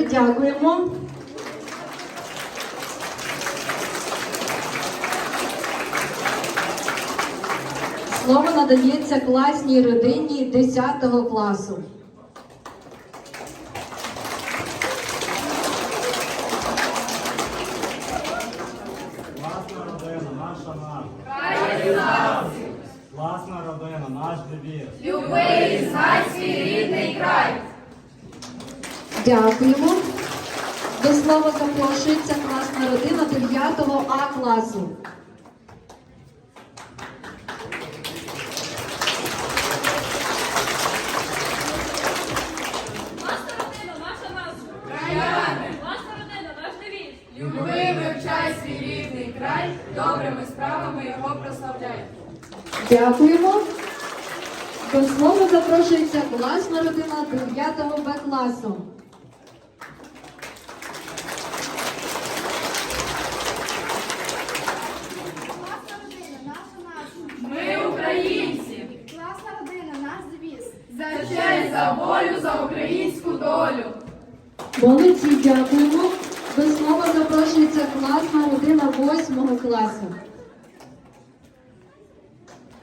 Дякуємо. Слово надається класній родині 10 класу. Власна родина, наша наша. Родина, наш девіз. Любий, знай свій рідний край. Дякуємо. До слова запрошується класна родина 9 А класу. Власна родина, наша назва. Краяни. Родина, наш девіз. Люби, вивчай свій рідний край, добрими справами його прославляй. Дякуємо. До слова запрошується класна родина 9 Б класу. Класна родина, наша нація. Ми українці. Класна родина, наш девіз. За честь, за волю, за українську долю. Молодці, дякуємо. До слова запрошується класна родина 8 класу.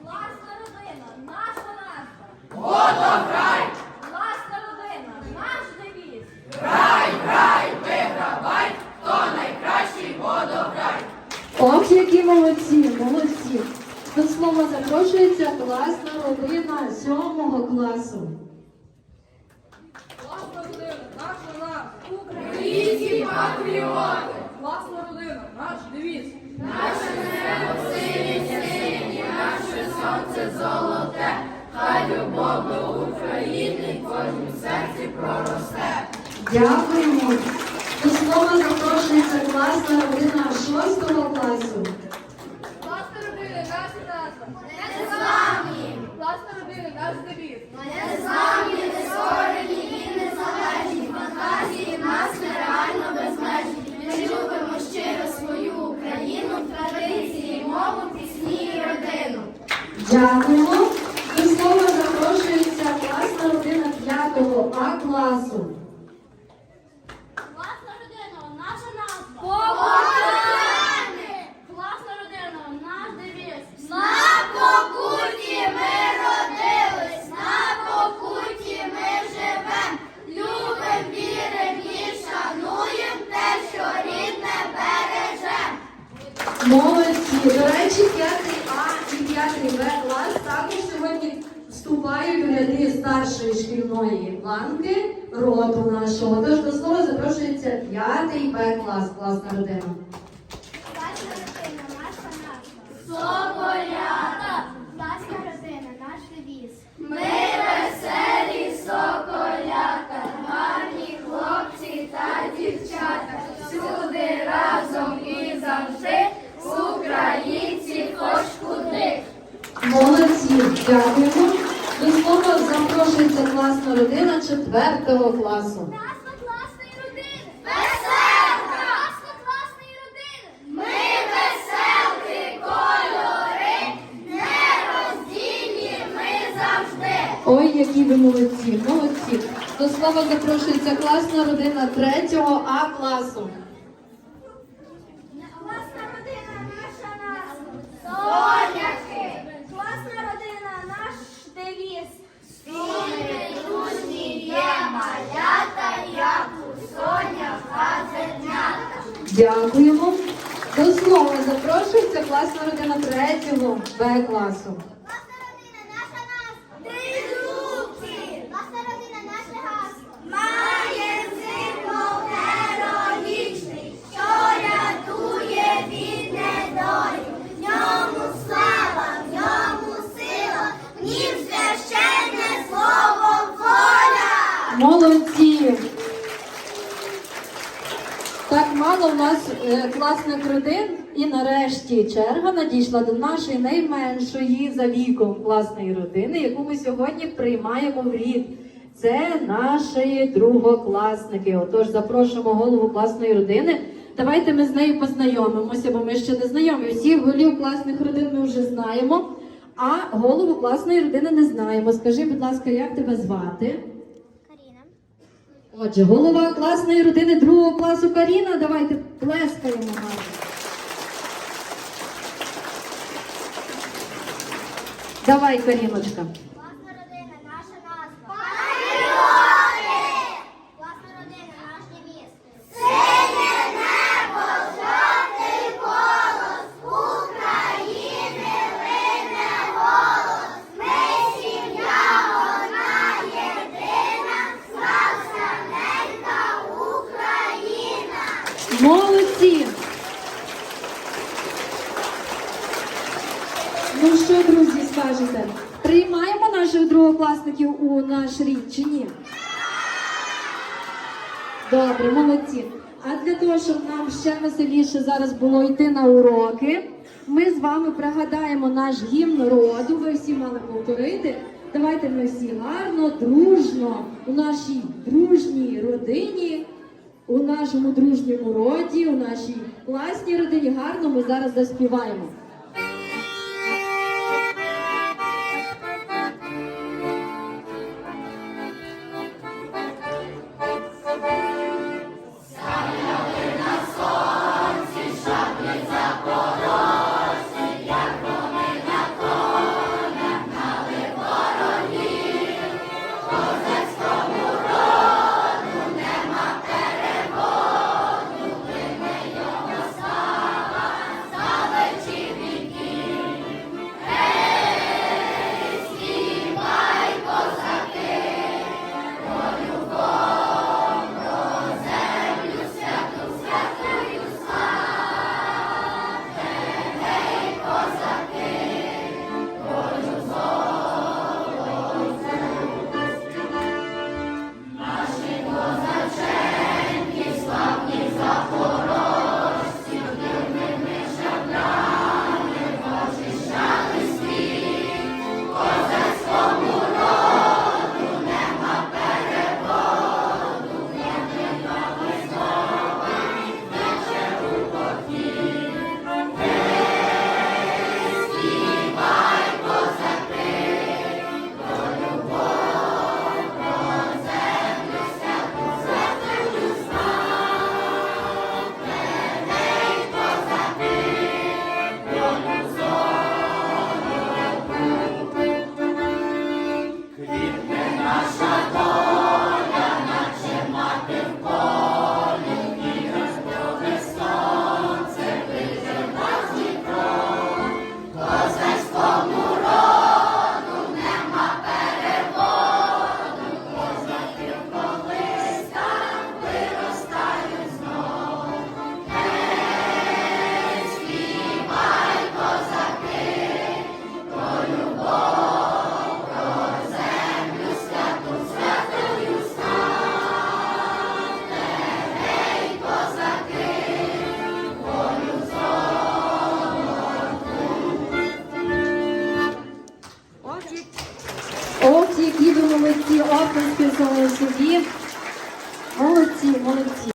Власна родина, наша назва. Водограй, Власна родина, наш девіз. грай, грай, вигравай, хто найкращий водограй. Ох, які молодці, молодці. До слова запрошується класна родина 7 класу. Власна родина, наша назва. Українські патріоти. Власна родина, наш девіз. Наше небо синє, синє, наше сонце золоте, хай любов до України в кожнім серці проросте. Дякуємо. До слова запрошується класна родина 6 класу. Власна родина, наша назва. Незламні, Власна родина, наш девіз. незламні, нескорені і незалежні, фантазії нас нереально безмежні. Ми любимо щиро свою Україну, традиції, мову, пісні і родину. Дякуємо. До слова запрошується класна родина 5 А класу. Власна родина, наша назва. Покохані! Власна родина, наш девіз. На покуті ми родились, на покуті ми живем, любим, вірим і шануєм те, що рідне бережем. Молодці. До речі, 5 А і 5 Б клас також сьогодні вступають старшої шкільної ланки роду нашого. Тож до слова запрошується 5 Б клас, класна родина. Класна родина, наша нація. Соколята, Класна родина, наш девіз. ми веселі соколята, гарні хлопці та дівчата, всюди разом і завжди, українці хоч куди. Молодці, дякуємо. Слова запрошується класна родина 4 класу. Ой, які ви молодці, молодці. До слова запрошується класна родина 3 А класу. Класна родина, наша назва. Соняхи, Класна родина, наш девіз. спільні дружні є малята, як у соняха зернята. Дякуємо. До слова запрошується класна родина 3 Б класу. Молодці! Мало в нас е, класних родин, і нарешті черга надійшла до нашої найменшої за віком класної родини, яку ми сьогодні приймаємо в рід. Це наші другокласники. Отож, запрошуємо голову класної родини. Давайте ми з нею познайомимося, бо ми ще не знайомі. Всіх голів класних родин ми вже знаємо, а голову класної родини не знаємо. Скажи, будь ласка, як тебе звати? Отже, голова класної родини другого класу Каріна. Давайте плескаємо гарно. Давай, Каріночка. Класна родина, наша назва. Патріоти! Класна родина, наш девіз. Синє небо, жовтий колос, України лине голос. Ми сім'я одна єдина, слався ненька Україна. Молодці! Ну що, друзі, скажете? Приймаємо наших другокласників у наш рід чи ні? Добре, молодці. А для того, щоб нам ще веселіше зараз було йти на уроки, ми з вами пригадаємо наш гімн роду. Ви всі мали повторити. Давайте ми всі гарно, дружно у нашій дружній родині, у нашому дружньому роді, у нашій класній родині. Гарно ми зараз заспіваємо.